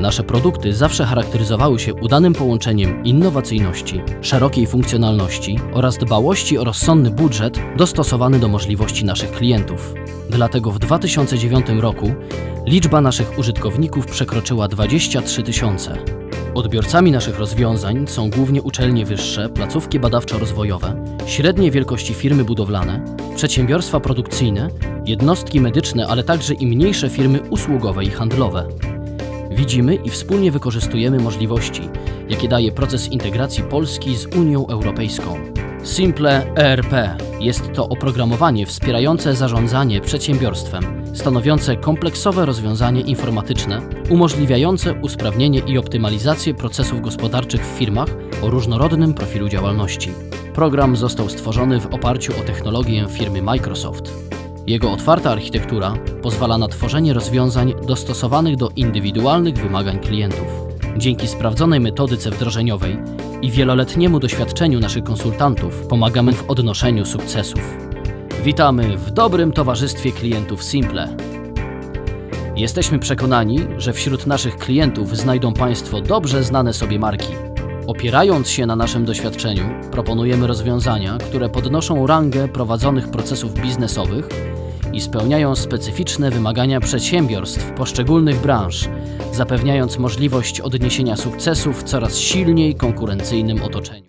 Nasze produkty zawsze charakteryzowały się udanym połączeniem innowacyjności, szerokiej funkcjonalności oraz dbałości o rozsądny budżet dostosowany do możliwości naszych klientów. Dlatego w 2009 roku liczba naszych użytkowników przekroczyła 23 tysiące. Odbiorcami naszych rozwiązań są głównie uczelnie wyższe, placówki badawczo-rozwojowe, średniej wielkości firmy budowlane, przedsiębiorstwa produkcyjne, jednostki medyczne, ale także i mniejsze firmy usługowe i handlowe. Widzimy i wspólnie wykorzystujemy możliwości, jakie daje proces integracji Polski z Unią Europejską. Simple ERP jest to oprogramowanie wspierające zarządzanie przedsiębiorstwem, stanowiące kompleksowe rozwiązanie informatyczne umożliwiające usprawnienie i optymalizację procesów gospodarczych w firmach o różnorodnym profilu działalności. Program został stworzony w oparciu o technologię firmy Microsoft. Jego otwarta architektura pozwala na tworzenie rozwiązań dostosowanych do indywidualnych wymagań klientów. Dzięki sprawdzonej metodyce wdrożeniowej i wieloletniemu doświadczeniu naszych konsultantów pomagamy w odnoszeniu sukcesów. Witamy w dobrym towarzystwie klientów Simple. Jesteśmy przekonani, że wśród naszych klientów znajdą Państwo dobrze znane sobie marki. Opierając się na naszym doświadczeniu, proponujemy rozwiązania, które podnoszą rangę prowadzonych procesów biznesowych i spełniają specyficzne wymagania przedsiębiorstw poszczególnych branż, zapewniając możliwość odniesienia sukcesu w coraz silniej konkurencyjnym otoczeniu.